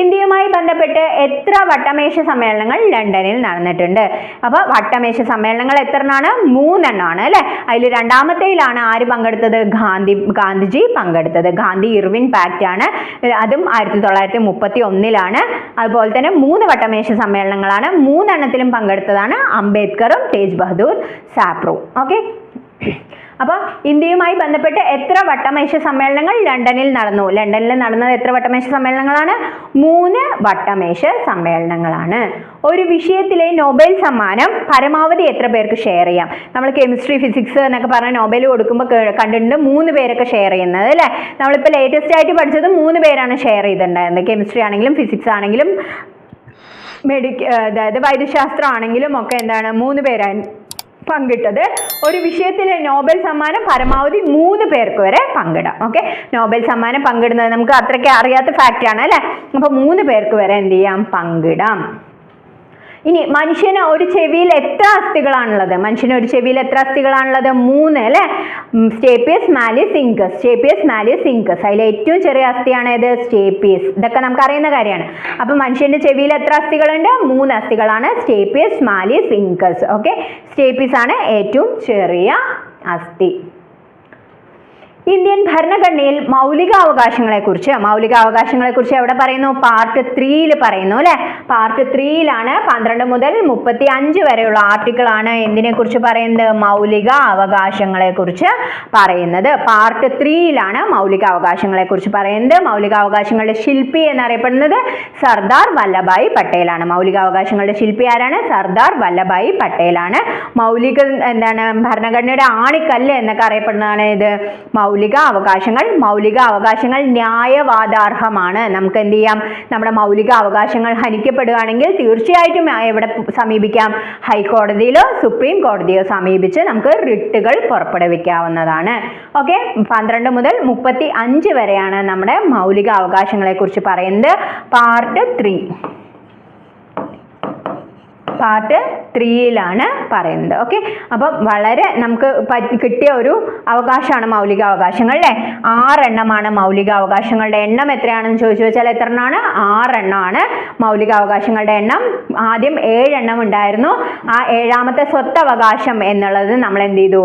ഇന്ത്യയുമായി ബന്ധപ്പെട്ട് എത്ര വട്ടമേശ സമ്മേളനങ്ങൾ ലണ്ടനിൽ നടന്നിട്ടുണ്ട്? അപ്പോൾ വട്ടമേശ സമ്മേളനങ്ങൾ എത്രണ്ണാണ്? മൂന്നെണ്ണമാണ് അല്ലേ? അതിൽ രണ്ടാമത്തേയിലാണ് ആര് പങ്കെടുത്തത്? ഗാന്ധി ഗാന്ധിജി പങ്കെടുത്തത്. ഗാന്ധി ഇർവിൻ പാക്റ്റ് ആണ്. അതും ആയിരത്തി തൊള്ളായിരത്തി മുപ്പത്തി ഒന്നിലാണ് അതുപോലെ തന്നെ മൂന്ന് വട്ടമേശ സമ്മേളനങ്ങളാണ്. മൂന്നെണ്ണത്തിലും പങ്കെടുത്തതാണ് അംബേദ്കറും തേജ് ബഹദൂർ സാപ്രു ഓക്കെ അപ്പോൾ ഇന്ത്യയുമായി ബന്ധപ്പെട്ട് എത്ര വട്ടമേശ സമ്മേളനങ്ങൾ ലണ്ടനിൽ നടന്നു? ലണ്ടനിൽ നടന്നത് എത്ര വട്ടമേശ സമ്മേളനങ്ങളാണ്? മൂന്ന് വട്ടമേശ സമ്മേളനങ്ങളാണ്. ഒരു വിഷയത്തിലെ നൊബേൽ സമ്മാനം പരമാവധി എത്ര പേർക്ക് ഷെയർ ചെയ്യാം? നമ്മൾ കെമിസ്ട്രി ഫിസിക്സ് എന്നൊക്കെ പറഞ്ഞ നൊബേൽ കൊടുക്കുമ്പോൾ കണ്ടിട്ടുണ്ട് മൂന്ന് പേരൊക്കെ ഷെയർ ചെയ്യുന്നത് അല്ലേ? നമ്മളിപ്പോൾ ലേറ്റസ്റ്റ് ആയിട്ട് പഠിച്ചത് മൂന്ന് പേരാണ് ഷെയർ ചെയ്തിട്ടുണ്ടായിരുന്നത്. കെമിസ്ട്രി ആണെങ്കിലും ഫിസിക്സ് ആണെങ്കിലും മെഡിക്ക അതായത് വൈദ്യശാസ്ത്രം ആണെങ്കിലും ഒക്കെ എന്താണ്? മൂന്ന് പേരാണ് പങ്കിട്ടത്. ഒരു വിഷയത്തിലെ നോബൽ സമ്മാനം പരമാവധി മൂന്ന് പേർക്ക് വരെ പങ്കിടാം. ഓക്കെ നോബൽ സമ്മാനം പങ്കിടുന്നത് നമുക്ക് അത്രയ്ക്ക് അറിയാത്ത ആണ് അല്ലേ? അപ്പോൾ മൂന്ന് പേർക്ക് വരെ എന്ത് ചെയ്യാം? പങ്കിടാം. ഇനി മനുഷ്യന് ഒരു ചെവിയിൽ എത്ര അസ്ഥികളാണുള്ളത്? മനുഷ്യന് ഒരു ചെവിയിൽ എത്ര അസ്ഥികളാണുള്ളത്? മൂന്ന് അല്ലേ? സ്റ്റേപ്പിയസ് മാലിസ് ഇങ്കസ് സ്റ്റേപ്പിയസ് മാലിസ് ഇങ്കസ് അതിലെ ഏറ്റവും ചെറിയ അസ്ഥിയാണ് ഏത്? സ്റ്റേപ്പിയസ് ഇതൊക്കെ നമുക്ക് അറിയുന്ന കാര്യമാണ്. അപ്പം മനുഷ്യന്റെ ചെവിയിൽ എത്ര അസ്ഥികളുണ്ട്? മൂന്ന് അസ്ഥികളാണ്. സ്റ്റേപ്പിയസ് മാലിസ് ഇങ്കസ് ഓക്കെ സ്റ്റേപ്പിയസ് ആണ് ഏറ്റവും ചെറിയ അസ്ഥി. ഇന്ത്യൻ ഭരണഘടനയിൽ മൗലികാവകാശങ്ങളെക്കുറിച്ച് മൗലികാവകാശങ്ങളെക്കുറിച്ച് എവിടെ പറയുന്നു? പാർട്ട് ത്രീയിൽ പറയുന്നു അല്ലെ? പാർട്ട് ത്രീയിലാണ് പന്ത്രണ്ട് മുതൽ മുപ്പത്തി അഞ്ച് വരെയുള്ള ആർട്ടിക്കിളാണ് എന്തിനെ കുറിച്ച് പറയുന്നത്? മൗലിക അവകാശങ്ങളെക്കുറിച്ച് പറയുന്നത്. പാർട്ട് ത്രീയിലാണ് മൗലികാവകാശങ്ങളെക്കുറിച്ച് പറയുന്നത്. മൗലികാവകാശങ്ങളുടെ ശില്പി എന്നറിയപ്പെടുന്നത് സർദാർ വല്ലഭായ് പട്ടേലാണ്. മൗലികാവകാശങ്ങളുടെ ശില്പി ആരാണ്? സർദാർ വല്ലഭായ് പട്ടേലാണ്. മൗലിക എന്താണ് ഭരണഘടനയുടെ ആണിക്കല്ല് എന്നൊക്കെ അറിയപ്പെടുന്നതാണ് ഇത്. മൗലിക അവകാശങ്ങൾ മൗലിക അവകാശങ്ങൾ ന്യായവാദാർഹമാണ്. നമുക്ക് എന്ത് ചെയ്യാം? നമ്മുടെ മൗലിക അവകാശങ്ങൾ ഹനിക്കപ്പെടുകയാണെങ്കിൽ തീർച്ചയായിട്ടും എവിടെ സമീപിക്കാം? ഹൈക്കോടതിയിലോ സുപ്രീം കോടതിയോ സമീപിച്ച് നമുക്ക് റിട്ടുകൾ പുറപ്പെടുവിക്കാവുന്നതാണ്. ഓക്കെ? പന്ത്രണ്ട് മുതൽ മുപ്പത്തി അഞ്ച് വരെയാണ് നമ്മുടെ മൗലിക അവകാശങ്ങളെ കുറിച്ച് പറയുന്നത്. Part three. പാർട്ട് ത്രീയിലാണ് പറയുന്നത്. ഓക്കെ അപ്പം വളരെ നമുക്ക് കിട്ടിയ ഒരു അവകാശമാണ് മൗലികാവകാശങ്ങൾ അല്ലേ? ആറെണ്ണമാണ് മൗലിക അവകാശങ്ങളുടെ എണ്ണം എത്രയാണെന്ന് ചോദിച്ചു വെച്ചാൽ എത്ര എണ്ണമാണ് ആറെണ്ണമാണ് മൗലികാവകാശങ്ങളുടെ എണ്ണം. ആദ്യം ഏഴെണ്ണം ഉണ്ടായിരുന്നു. ആ ഏഴാമത്തെ സ്വത്തവകാശം എന്നുള്ളത് നമ്മൾ എന്ത് ചെയ്തു?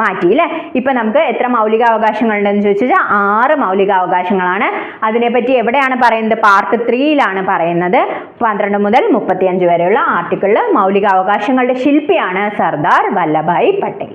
മാറ്റി അല്ലേ ഇപ്പൊ നമുക്ക് എത്ര മൗലികാവകാശങ്ങളുണ്ടെന്ന് ചോദിച്ചാൽ ആറ് മൗലികാവകാശങ്ങളാണ്. അതിനെപ്പറ്റി എവിടെയാണ് പറയുന്നത്? പാർട്ട് ത്രീയിലാണ് പറയുന്നത്. പന്ത്രണ്ട് മുതൽ മുപ്പത്തിയഞ്ച് വരെയുള്ള ആർട്ടിക്കിളിൽ മൗലികാവകാശങ്ങളുടെ ശില്പിയാണ് സർദാർ വല്ലഭായ് പട്ടേൽ.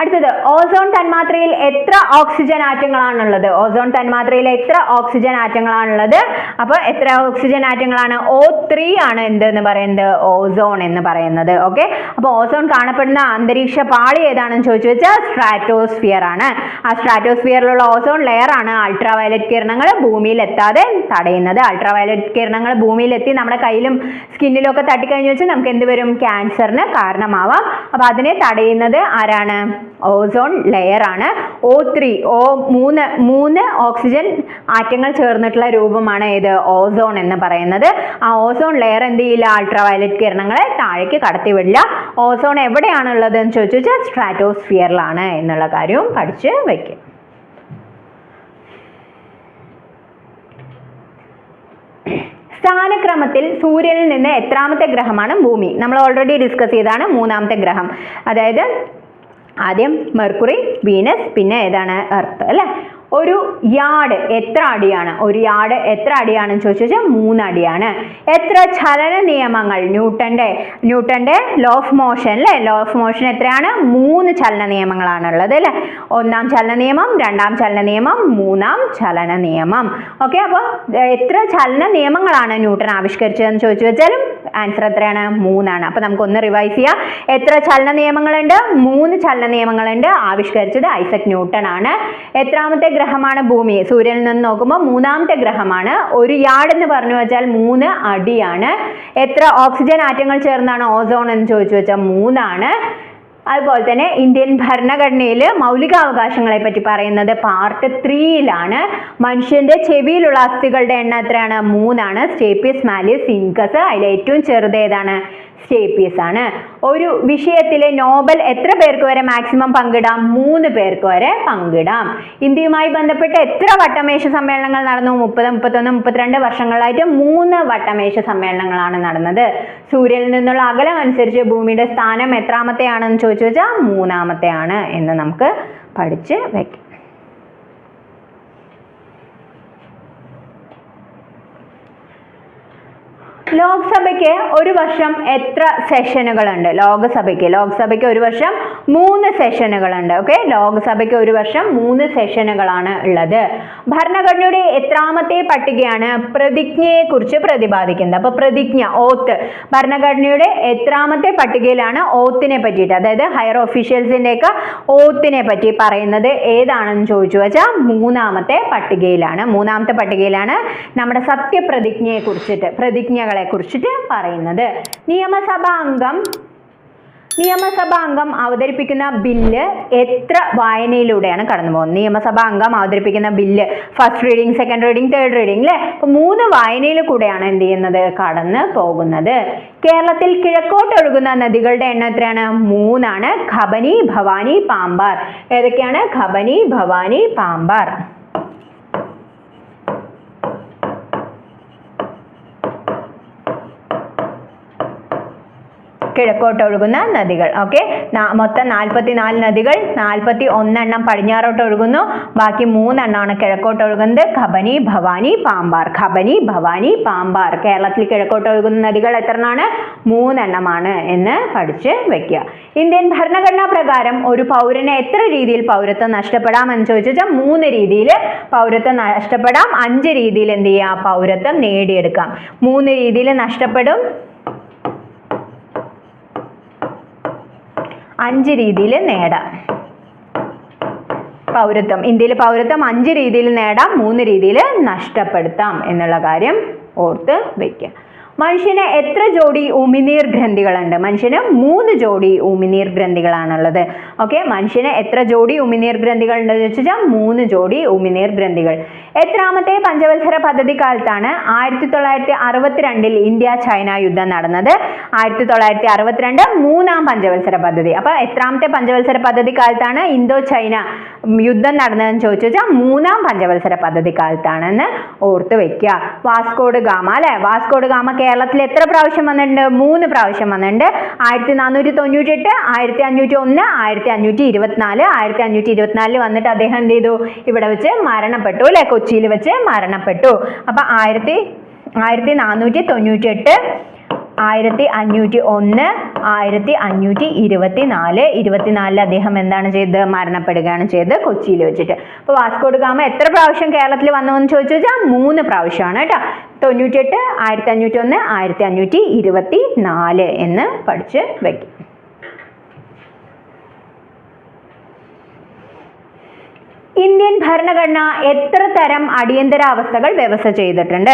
അടുത്തത് ഓസോൺ തന്മാത്രയിൽ എത്ര ഓക്സിജൻ ആറ്റങ്ങളാണുള്ളത്? ഓസോൺ തന്മാത്രയിൽ എത്ര ഓക്സിജൻ ആറ്റങ്ങളാണുള്ളത്? അപ്പോൾ എത്ര ഓക്സിജൻ ആറ്റങ്ങളാണ്? ഓ ത്രീ ആണ് എന്ത് എന്ന് പറയുന്നത്? ഓസോൺ എന്ന് പറയുന്നത് ഓക്കെ അപ്പോൾ ഓസോൺ കാണപ്പെടുന്ന അന്തരീക്ഷ പാളി ഏതാണെന്ന് ചോദിച്ചു വെച്ചാൽ സ്ട്രാറ്റോസ്ഫിയർ ആണ്. ആ സ്ട്രാറ്റോസ്ഫിയറിലുള്ള ഓസോൺ ലെയർ ആണ് അൾട്രാ വയലറ്റ് കിരണങ്ങൾ ഭൂമിയിൽ എത്താതെ തടയുന്നത്. അൾട്രാ വയലറ്റ് കിരണങ്ങൾ ഭൂമിയിൽ എത്തി നമ്മുടെ കയ്യിലും സ്കിന്നിലും ഒക്കെ തട്ടിക്കഴിഞ്ഞു വെച്ചാൽ നമുക്ക് എന്ത് വരും? ക്യാൻസറിന് കാരണമാവാം. അപ്പോൾ അതിനെ തടയുന്നത് ആരാണ്? ഓസോൺ ലെയർ ആണ്. ഓ ത്രീ ഓ മൂന്ന് മൂന്ന് ഓക്സിജൻ ആറ്റങ്ങൾ ചേർന്നിട്ടുള്ള രൂപമാണ് ഏത് ഓസോൺ എന്ന് പറയുന്നത്. ആ ഓസോൺ ലെയർ എന്ത് ചെയ്യില്ല? അൾട്രാ വയലറ്റ് കിരണങ്ങളെ താഴേക്ക് കടത്തിവിടില്ല ഓസോൺ എവിടെയാണുള്ളത് എന്ന് ചോദിച്ചാൽ സ്ട്രാറ്റോസ്ഫിയറിലാണ് എന്നുള്ള കാര്യവും പഠിച്ച് വയ്ക്കും സ്ഥാനക്രമത്തിൽ സൂര്യനിൽ നിന്ന് എത്രാമത്തെ ഗ്രഹമാണ്? ഭൂമി. നമ്മൾ ഓൾറെഡി ഡിസ്കസ് ചെയ്താണ് മൂന്നാമത്തെ ഗ്രഹം. അതായത് ആദ്യം മെർക്കുറി വീനസ് പിന്നെ ഏതാണ് എർത്ത് അല്ലേ? ഒരു യാർഡ് എത്ര അടിയാണ്? ഒരു യാർഡ് എത്ര അടിയാണെന്ന് ചോദിച്ചു വെച്ചാൽ മൂന്ന് അടിയാണ്. എത്ര ചലന നിയമങ്ങൾ? ന്യൂട്ടന്റെ ന്യൂട്ടന്റെ ലോ ഓഫ് മോഷൻ അല്ലേ ലോ ഓഫ് മോഷൻ എത്രയാണ്? മൂന്ന് ചലന നിയമങ്ങളാണുള്ളത് അല്ലേ ഒന്നാം ചലന നിയമം രണ്ടാം ചലന നിയമം മൂന്നാം ചലന നിയമം. ഓക്കെ അപ്പോൾ എത്ര ചലന നിയമങ്ങളാണ് ന്യൂട്ടൺ ആവിഷ്കരിച്ചതെന്ന് ചോദിച്ചു വെച്ചാലും ആൻസർ എത്രയാണ്? മൂന്നാണ്. അപ്പോൾ നമുക്ക് ഒന്ന് റിവൈസ് ചെയ്യാം. എത്ര ചലന നിയമങ്ങളുണ്ട്? മൂന്ന് ചലന നിയമങ്ങളുണ്ട്. ആവിഷ്കരിച്ചത് ഐസക് ന്യൂട്ടൺ ആണ് എത്രാമത്തെ ഗ്രഹമാണ് ഭൂമി. സൂര്യനിൽ നിന്ന് നോക്കുമ്പോൾ മൂന്നാമത്തെ ഗ്രഹമാണ്. ഒരു യാർഡ് എന്ന് പറഞ്ഞു വെച്ചാൽ മൂന്ന് അടിയാണ്. എത്ര ഓക്സിജൻ ആറ്റങ്ങൾ ചേർന്നാണ് ഓസോൺ എന്ന് ചോദിച്ചു വെച്ചാൽ മൂന്നാണ്. അതുപോലെ തന്നെ ഇന്ത്യൻ ഭരണഘടനയിൽ മൗലികാവകാശങ്ങളെ പറ്റി പറയുന്നത് പാർട്ട് ത്രീയിലാണ് മനുഷ്യന്റെ ചെവിയിലുള്ള അസ്ഥികളുടെ എണ്ണം എത്രയാണ്? മൂന്നാണ്. സ്റ്റേപ്പിയസ് മാലിയസ് ഇൻകസ് അതിൽ ഏറ്റവും ചെറുത് ഏതാണ്? സ്റ്റേ പി എസ് ആണ്. ഒരു വിഷയത്തിലെ നോബൽ എത്ര പേർക്ക് വരെ മാക്സിമം പങ്കിടാം? മൂന്ന് പേർക്ക് വരെ പങ്കിടാം. ഇന്ത്യയുമായി ബന്ധപ്പെട്ട് എത്ര വട്ടമേശ സമ്മേളനങ്ങൾ നടന്നു? മുപ്പത് മുപ്പത്തൊന്ന് മുപ്പത്തിരണ്ട് വർഷങ്ങളായിട്ട് മൂന്ന് വട്ടമേശ സമ്മേളനങ്ങളാണ് നടന്നത്. സൂര്യനിൽ നിന്നുള്ള അകലം അനുസരിച്ച് ഭൂമിയുടെ സ്ഥാനം എത്രാമത്തെയാണെന്ന് ചോദിച്ചു വെച്ചാൽ മൂന്നാമത്തെയാണ് എന്ന് നമുക്ക് പഠിച്ച് വെക്കാം. ലോക്സഭയ്ക്ക് ഒരു വർഷം എത്ര സെഷനുകളുണ്ട്? ലോക്സഭയ്ക്ക്. ലോക്സഭയ്ക്ക് ഒരു വർഷം മൂന്ന് സെഷനുകളുണ്ട്. ഓക്കെ? ലോക്സഭയ്ക്ക് ഒരു വർഷം മൂന്ന് സെഷനുകളാണ് ഉള്ളത്. ഭരണഘടനയുടെ എത്രാമത്തെ പട്ടികയാണ് പ്രതിജ്ഞയെ കുറിച്ച് പ്രതിപാദിക്കുന്നത്. അപ്പൊ പ്രതിജ്ഞ ഓത്ത് ഭരണഘടനയുടെ എത്രാമത്തെ പട്ടികയിലാണ് ഓത്തിനെ പറ്റിയിട്ട് അതായത് ഹയർ ഒഫീഷ്യൽസിന്റെ ഒക്കെ ഓത്തിനെ പറ്റി പറയുന്നത് ഏതാണെന്ന് ചോദിച്ചു വെച്ചാൽ മൂന്നാമത്തെ പട്ടികയിലാണ്. മൂന്നാമത്തെ പട്ടികയിലാണ് നമ്മുടെ സത്യപ്രതിജ്ഞയെ കുറിച്ചിട്ട് പ്രതിജ്ഞകളെ കുറിച്ചിട്ട് പറയുന്നത്. നിയമസഭാ അംഗം നിയമസഭാ അംഗം അവതരിപ്പിക്കുന്ന ബില്ല് എത്ര വായനയിലൂടെയാണ് കടന്നു പോകുന്നത്? നിയമസഭാ അംഗം അവതരിപ്പിക്കുന്ന bill first reading second reading third reading അല്ലേ അപ്പോൾ മൂന്ന് വായനയിൽ കൂടെയാണ് എന്ത് ചെയ്യുന്നത്? കടന്ന് പോകുന്നത്. കേരളത്തിൽ കിഴക്കോട്ട് ഒഴുകുന്ന നദികളുടെ എണ്ണം എത്രയാണ്? മൂന്നാണ്. ഖബനി ഭവാനി പാമ്പാർ. ഏതൊക്കെയാണ്? ഖബനി ഭവാനി പാമ്പാർ. കിഴക്കോട്ട് ഒഴുകുന്ന നദികൾ. ഓക്കെ മൊത്തം നാൽപ്പത്തി നാല് നദികൾ നാൽപ്പത്തി ഒന്നെണ്ണം പടിഞ്ഞാറോട്ട് ഒഴുകുന്നു. ബാക്കി മൂന്നെണ്ണമാണ് കിഴക്കോട്ട് ഒഴുകുന്നത്. ഖബനി ഭവാനി പാമ്പാർ. ഖബനി ഭവാനി പാമ്പാർ. കേരളത്തിൽ കിഴക്കോട്ട് ഒഴുകുന്ന നദികൾ എത്രണ്ണമാണ് മൂന്നെണ്ണമാണ് എന്ന് പഠിച്ച് വെക്കുക. ഇന്ത്യൻ ഭരണഘടനാ പ്രകാരം ഒരു പൗരനെ എത്ര രീതിയിൽ പൗരത്വം നഷ്ടപ്പെടാം എന്ന് ചോദിച്ചാൽ മൂന്ന് രീതിയിൽ പൗരത്വം നഷ്ടപ്പെടാം. അഞ്ച് രീതിയിൽ എന്ത് ചെയ്യാം? പൗരത്വം നേടിയെടുക്കാം. മൂന്ന് രീതിയിൽ നഷ്ടപ്പെടും. അഞ്ച് രീതിയിൽ നേടാം. പൗരത്വം. ഇന്ത്യയിൽ പൗരത്വം അഞ്ച് രീതിയിൽ നേടാം മൂന്ന് രീതിയിൽ നഷ്ടപ്പെടുത്താം എന്നുള്ള കാര്യം ഓർത്ത് വയ്ക്കുക. മനുഷ്യന് എത്ര ജോഡി ഉമിനീർ ഗ്രന്ഥികളുണ്ട്? മനുഷ്യന് മൂന്ന് ജോഡി ഉമിനീർ ഗ്രന്ഥികളാണുള്ളത്. ഓക്കെ മനുഷ്യന് എത്ര ജോഡി ഉമിനീർ ഗ്രന്ഥികൾ ഉണ്ടെന്ന് വെച്ചാൽ മൂന്ന് ജോഡി ഉമിനീർ ഗ്രന്ഥികൾ. എത്രാമത്തെ പഞ്ചവത്സര പദ്ധതി കാലത്താണ് ആയിരത്തി തൊള്ളായിരത്തി അറുപത്തിരണ്ടിൽ ഇന്ത്യ ചൈന യുദ്ധം നടന്നത്. ആയിരത്തി തൊള്ളായിരത്തി അറുപത്തിരണ്ട് മൂന്നാം പഞ്ചവത്സര പദ്ധതി. അപ്പൊ എത്രാമത്തെ പഞ്ചവത്സര പദ്ധതി കാലത്താണ് ഇന്തോ ചൈന യുദ്ധം നടന്നതെന്ന് ചോദിച്ചു വെച്ചാൽ മൂന്നാം പഞ്ചവത്സര പദ്ധതി കാലത്താണെന്ന് ഓർത്ത് വെക്കുക വാസ്കോഡ് ഗാമ അല്ലെ? വാസ്കോഡ് ഗാമ കേരളത്തിൽ എത്ര പ്രാവശ്യം വന്നിട്ടുണ്ട്? മൂന്ന് പ്രാവശ്യം വന്നിട്ടുണ്ട്. ആയിരത്തി നാനൂറ്റി തൊണ്ണൂറ്റി എട്ട് ആയിരത്തി അഞ്ഞൂറ്റി ഒന്ന് ആയിരത്തി അഞ്ഞൂറ്റി ഇരുപത്തിനാല് ആയിരത്തി അഞ്ഞൂറ്റി ഇരുപത്തിനാലിൽ വന്നിട്ട് അദ്ദേഹം എന്ത് ചെയ്തു? ഇവിടെ വെച്ച് മരണപ്പെട്ടു അല്ലെ? കൊച്ചിയിൽ വെച്ച് മരണപ്പെട്ടു. അപ്പൊ ആയിരത്തി ആയിരത്തി നാനൂറ്റി തൊണ്ണൂറ്റി എട്ട് ആയിരത്തി അഞ്ഞൂറ്റി ഒന്ന് ആയിരത്തി അഞ്ഞൂറ്റി ഇരുപത്തി നാല് ഇരുപത്തിനാലിൽ അദ്ദേഹം എന്താണ് ചെയ്തത്? മരണപ്പെടുകയാണ് ചെയ്തത് കൊച്ചിയിൽ വെച്ചിട്ട്. അപ്പോൾ വാസ്കോട് ഗാമ എത്ര പ്രാവശ്യം കേരളത്തിൽ വന്നു എന്ന് ചോദിച്ചു വെച്ചാൽ മൂന്ന് പ്രാവശ്യമാണ് കേട്ടോ. തൊണ്ണൂറ്റെട്ട് ആയിരത്തി അഞ്ഞൂറ്റി ഒന്ന് ആയിരത്തി അഞ്ഞൂറ്റി ഇരുപത്തി നാല് എന്ന് പഠിച്ച് വെക്കും. ഇന്ത്യൻ ഭരണഘടന എത്ര തരം അടിയന്തരാവസ്ഥകൾ വ്യവസ്ഥ ചെയ്തിട്ടുണ്ട്?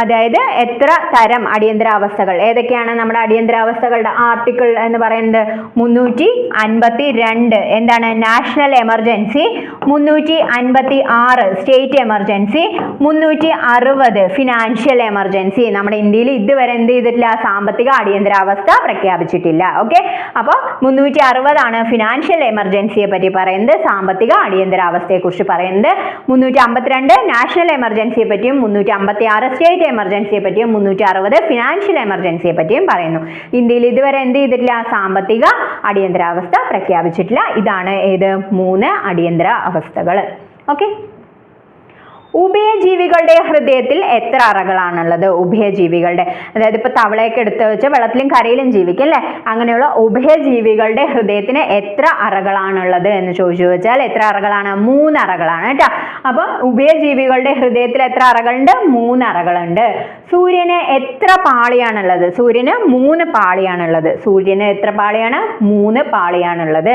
അതായത് എത്ര തരം അടിയന്തരാവസ്ഥകൾ? ഏതൊക്കെയാണ് നമ്മുടെ അടിയന്തരാവസ്ഥകളുടെ ആർട്ടിക്കിൾ എന്ന് പറയുന്നത്? മുന്നൂറ്റി അൻപത്തി രണ്ട് എന്താണ്? നാഷണൽ എമർജൻസി മുന്നൂറ്റി അൻപത്തി ആറ് സ്റ്റേറ്റ് എമർജൻസി മുന്നൂറ്റി അറുപത് ഫിനാൻഷ്യൽ എമർജൻസി നമ്മുടെ ഇന്ത്യയിൽ ഇതുവരെ എന്ത് ചെയ്തിട്ടില്ല? സാമ്പത്തിക അടിയന്തരാവസ്ഥ പ്രഖ്യാപിച്ചിട്ടില്ല. ഓക്കെ അപ്പോൾ മുന്നൂറ്റി അറുപതാണ് ഫിനാൻഷ്യൽ എമർജൻസിയെ പറ്റി പറയുന്നത്. സാമ്പത്തിക അടിയന്തരാവസ്ഥയെ കുറിച്ച് പറയുന്നത് മുന്നൂറ്റി അമ്പത്തിരണ്ട് നാഷണൽ എമർജൻസിയെ പറ്റിയും മുന്നൂറ്റി അമ്പത്തി ആറ് സ്റ്റേറ്റ് എമർജൻസിയെ പറ്റിയും മുന്നൂറ്റി അറുപത് ഫിനാൻഷ്യൽ എമർജൻസിയെ പറ്റിയും പറയുന്നു. ഇന്ത്യയിൽ ഇതുവരെ എന്ത് ചെയ്തിട്ടില്ല? സാമ്പത്തിക അടിയന്തരാവസ്ഥ പ്രഖ്യാപിച്ചിട്ടില്ല. ഇതാണ് ഏത്? മൂന്ന് അടിയന്തര അവസ്ഥകൾ ഓക്കെ ഉഭയജീവികളുടെ ഹൃദയത്തിൽ എത്ര അറകളാണുള്ളത്? ഉഭയജീവികളുടെ. അതായത് ഇപ്പൊ തവളയൊക്കെ എടുത്ത് വെച്ച് വെള്ളത്തിലും കരയിലും ജീവിക്കും അല്ലെ? അങ്ങനെയുള്ള ഉഭയജീവികളുടെ ഹൃദയത്തിന് എത്ര അറകളാണുള്ളത് എന്ന് ചോദിച്ചു വെച്ചാൽ എത്ര അറകളാണ്? മൂന്ന് അറകളാണ് കേട്ടോ. അപ്പൊ ഉഭയജീവികളുടെ ഹൃദയത്തിൽ എത്ര അറകളുണ്ട്? മൂന്ന് അറകളുണ്ട്. സൂര്യന് എത്ര പാളിയാണുള്ളത്? സൂര്യന് മൂന്ന് പാളിയാണുള്ളത്. സൂര്യന് എത്ര പാളിയാണ്? മൂന്ന് പാളിയാണുള്ളത്.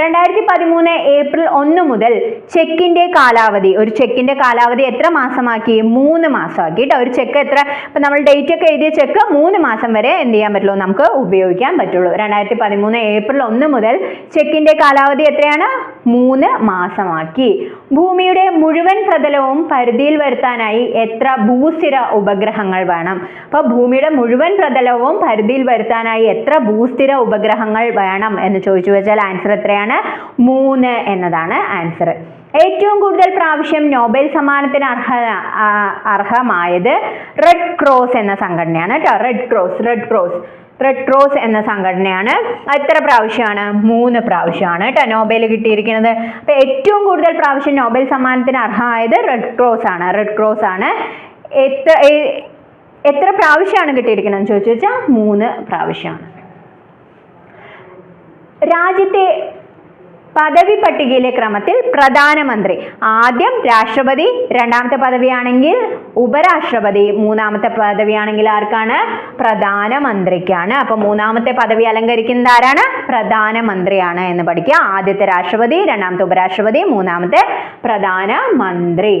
രണ്ടായിരത്തി പതിമൂന്ന് ഏപ്രിൽ ഒന്ന് മുതൽ ചെക്കിന്റെ കാലാവധി. ഒരു ചെക്കിന്റെ കാലാവധി കാലാവധി എത്ര മാസമാക്കി? മൂന്ന് മാസമാക്കി. കേട്ടോ ഒരു ചെക്ക് എത്ര? ഇപ്പം നമ്മൾ ഡേറ്റ് ഒക്കെ എഴുതിയ ചെക്ക് മൂന്ന് മാസം വരെ എന്ത് ചെയ്യാൻ പറ്റുള്ളൂ? നമുക്ക് ഉപയോഗിക്കാൻ പറ്റുള്ളൂ. രണ്ടായിരത്തി പതിമൂന്ന് ഏപ്രിൽ ഒന്ന് മുതൽ ചെക്കിന്റെ കാലാവധി എത്രയാണ്? മൂന്ന് മാസമാക്കി. ഭൂമിയുടെ മുഴുവൻ പ്രതലവും പരിധിയിൽ വരുത്താനായി എത്ര ഭൂസ്ഥിര ഉപഗ്രഹങ്ങൾ വേണം? അപ്പോൾ ഭൂമിയുടെ മുഴുവൻ പ്രതലവും പരിധിയിൽ വരുത്താനായി എത്ര ഭൂസ്ഥിര ഉപഗ്രഹങ്ങൾ വേണം എന്ന് ചോദിച്ചു വെച്ചാൽ ആൻസർ എത്രയാണ്? മൂന്ന് എന്നതാണ് ആൻസർ ഏറ്റവും കൂടുതൽ പ്രാവശ്യം നോബൽ സമ്മാനത്തിന് അർഹ അർഹമായത് റെഡ് ക്രോസ് എന്ന സംഘടനയാണ് കേട്ടോ. Red cross red cross red cross എന്ന സംഘടനയാണ്. എത്ര പ്രാവശ്യമാണ്? മൂന്ന് പ്രാവശ്യമാണ് കേട്ടോ നോബൽ കിട്ടിയിരിക്കുന്നത്. അപ്പോൾ ഏറ്റവും കൂടുതൽ പ്രാവശ്യം നോബൽ സമ്മാനത്തിന് അർഹമായത് റെഡ് ക്രോസ് ആണ്. റെഡ് ക്രോസ് ആണ്. എത്ര എത്ര പ്രാവശ്യമാണ് കിട്ടിയിരിക്കുന്നത് ചോദിച്ചു വെച്ചാൽ മൂന്ന് പ്രാവശ്യമാണ്. രാജ്യത്തെ പദവി പട്ടികയിലെ ക്രമത്തിൽ പ്രധാനമന്ത്രി. ആദ്യം രാഷ്ട്രപതി രണ്ടാമത്തെ പദവിയാണെങ്കിൽ ഉപരാഷ്ട്രപതി മൂന്നാമത്തെ പദവിയാണെങ്കിൽ ആർക്കാണ്? പ്രധാനമന്ത്രിക്കാണ്. അപ്പൊ മൂന്നാമത്തെ പദവി അലങ്കരിക്കുന്നത് ആരാണ്? പ്രധാനമന്ത്രിയാണ് എന്ന് പഠിക്കുക. ആദ്യത്തെ രാഷ്ട്രപതി രണ്ടാമത്തെ ഉപരാഷ്ട്രപതി മൂന്നാമത്തെ പ്രധാനമന്ത്രി.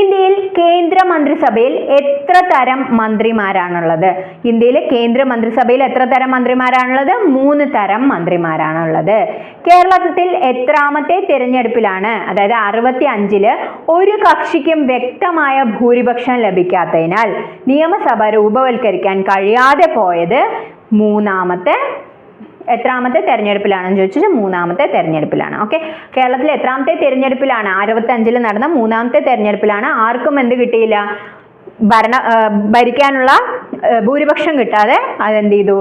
ഇന്ത്യയിൽ കേന്ദ്ര മന്ത്രിസഭയിൽ എത്ര തരം മന്ത്രിമാരാണുള്ളത്? ഇന്ത്യയിലെ കേന്ദ്ര മന്ത്രിസഭയിൽ എത്ര തരം മന്ത്രിമാരാണുള്ളത്? മൂന്ന് തരം മന്ത്രിമാരാണുള്ളത്. കേരളത്തിൽ എത്രാമത്തെ തിരഞ്ഞെടുപ്പിലാണ്? അതായത് അറുപത്തി അഞ്ചിൽ ഒരു കക്ഷിക്കും വ്യക്തമായ ഭൂരിപക്ഷം ലഭിക്കാത്തതിനാൽ നിയമസഭ രൂപവൽക്കരിക്കാൻ കഴിയാതെ പോയത് മൂന്നാമത്തെ എത്രാമത്തെ തെരഞ്ഞെടുപ്പിലാണെന്ന് ചോദിച്ചാൽ മൂന്നാമത്തെ തെരഞ്ഞെടുപ്പിലാണ്. ഓക്കെ കേരളത്തിലെ എത്രാമത്തെ തെരഞ്ഞെടുപ്പിലാണ്? അറുപത്തി അഞ്ചിൽ നടന്ന മൂന്നാമത്തെ തെരഞ്ഞെടുപ്പിലാണ്. ആർക്കും എന്ത് കിട്ടിയില്ല? ഭരണ ഭരിക്കാനുള്ള ഭൂരിപക്ഷം കിട്ടാതെ അതെന്ത് ചെയ്തു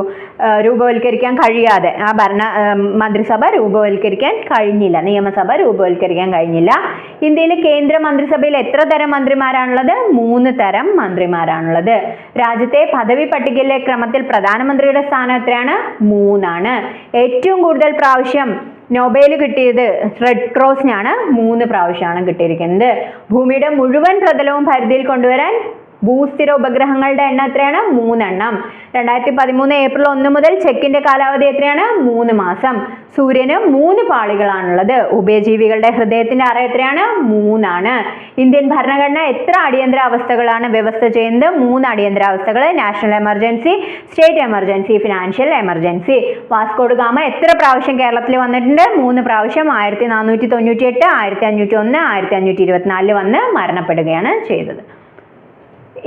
രൂപവൽക്കരിക്കാൻ കഴിയാതെ. ആ ഭരണ മന്ത്രിസഭ രൂപവൽക്കരിക്കാൻ കഴിഞ്ഞില്ല. നിയമസഭ രൂപവൽക്കരിക്കാൻ കഴിഞ്ഞില്ല. ഇന്ത്യയിലെ കേന്ദ്ര മന്ത്രിസഭയിൽ എത്ര തരം മന്ത്രിമാരാണുള്ളത്? മൂന്ന് തരം മന്ത്രിമാരാണുള്ളത്. രാജ്യത്തെ പദവി പട്ടികയിലെ ക്രമത്തിൽ പ്രധാനമന്ത്രിയുടെ സ്ഥാനം എത്രയാണ്? മൂന്നാണ്. ഏറ്റവും കൂടുതൽ പ്രാവശ്യം നൊബേൽ കിട്ടിയത് റെഡ് ക്രോസിനാണ് മൂന്ന് പ്രാവശ്യമാണ് കിട്ടിയിരിക്കുന്നത്. ഭൂമിയുടെ മുഴുവൻ പ്രതലവും പരിധിയിൽ കൊണ്ടുവരാൻ ഭൂസ്ഥിര ഉപഗ്രഹങ്ങളുടെ എണ്ണം എത്രയാണ്? മൂന്നെണ്ണം. രണ്ടായിരത്തി പതിമൂന്ന് ഏപ്രിൽ ഒന്ന് മുതൽ ചെക്കിന്റെ കാലാവധി എത്രയാണ്? മൂന്ന് മാസം. സൂര്യന് മൂന്ന് പാളികളാണുള്ളത്. ഉഭയജീവികളുടെ ഹൃദയത്തിന്റെ അറ എത്രയാണ്? മൂന്നാണ്. ഇന്ത്യൻ ഭരണഘടന എത്ര അടിയന്തരാവസ്ഥകളാണ് വ്യവസ്ഥ ചെയ്യുന്നത്? മൂന്ന് അടിയന്തരാവസ്ഥകൾ national emergency state emergency financial emergency Vasco da Gama എത്ര പ്രാവശ്യം കേരളത്തിൽ വന്നിട്ടുണ്ട്? മൂന്ന് പ്രാവശ്യം. ആയിരത്തി നാനൂറ്റി തൊണ്ണൂറ്റി എട്ട് ആയിരത്തി അഞ്ഞൂറ്റി ഒന്ന് ആയിരത്തി അഞ്ഞൂറ്റി ഇരുപത്തിനാലിൽ വന്ന് മരണപ്പെടുകയാണ് ചെയ്തത്.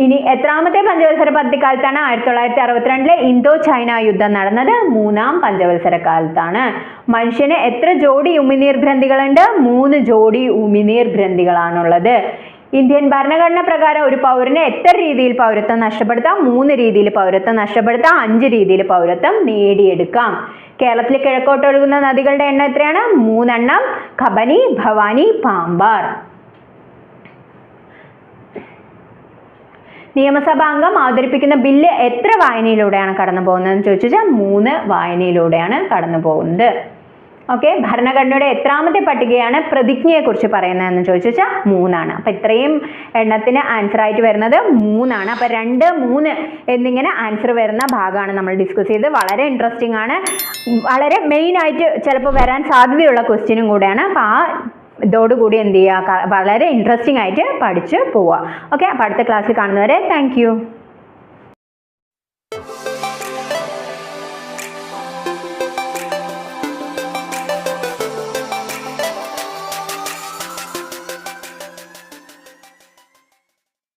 ഇനി എത്രാമത്തെ പഞ്ചവത്സര പദ്ധതിക്കാലത്താണ് ആയിരത്തി തൊള്ളായിരത്തി അറുപത്തിരണ്ടിലെ ഇന്തോ ചൈന യുദ്ധം നടന്നത്. മൂന്നാം പഞ്ചവത്സര കാലത്താണ് മനുഷ്യന് എത്ര ജോഡി ഉമിനീർ ഗ്രന്ഥികളുണ്ട് മൂന്ന് ജോഡി ഉമിനീർ ഗ്രന്ഥികളാണുള്ളത് ഇന്ത്യൻ ഭരണഘടന പ്രകാരം ഒരു പൗരന് എത്ര രീതിയിൽ പൗരത്വം നഷ്ടപ്പെടുത്താം? മൂന്ന് രീതിയിൽ പൗരത്വം നഷ്ടപ്പെടുത്താം. അഞ്ച് രീതിയിൽ പൗരത്വം നേടിയെടുക്കാം. കേരളത്തിലെ കിഴക്കോട്ടൊഴുകുന്ന നദികളുടെ എണ്ണം എത്രയാണ്? മൂന്നെണ്ണം. കബനി ഭവാനി പാമ്പാർ. നിയമസഭാ അംഗം അവതരിപ്പിക്കുന്ന ബില്ല് എത്ര വായനയിലൂടെയാണ് കടന്നു പോകുന്നതെന്ന് ചോദിച്ചാൽ മൂന്ന് വായനയിലൂടെയാണ് കടന്നു പോകുന്നത്. ഓക്കെ ഭരണഘടനയുടെ എത്രാമത്തെ പട്ടികയാണ് പ്രതിജ്ഞയെക്കുറിച്ച് പറയുന്നതെന്ന് ചോദിച്ചാൽ മൂന്നാണ്. അപ്പം ഇത്രയും എണ്ണത്തിന് ആൻസർ ആയിട്ട് വരുന്നത് മൂന്നാണ്. അപ്പം രണ്ട് മൂന്ന് എന്നിങ്ങനെ ആൻസർ വരുന്ന ഭാഗമാണ് നമ്മൾ ഡിസ്കസ് ചെയ്തത്. വളരെ ഇൻട്രസ്റ്റിംഗ് ആണ്. വളരെ മെയിൻ ആയിട്ട് ചിലപ്പോൾ വരാൻ സാധ്യതയുള്ള ക്വസ്റ്റ്യനും കൂടെയാണ്. അപ്പോൾ ആ ഇതോടുകൂടി എന്ത് ചെയ്യുക? വളരെ ഇൻട്രസ്റ്റിംഗ് ആയിട്ട് പഠിച്ച് പോവുക. ഓക്കെ അപ്പോൾ അടുത്ത ക്ലാസ്സിൽ കാണുന്നവരെ താങ്ക്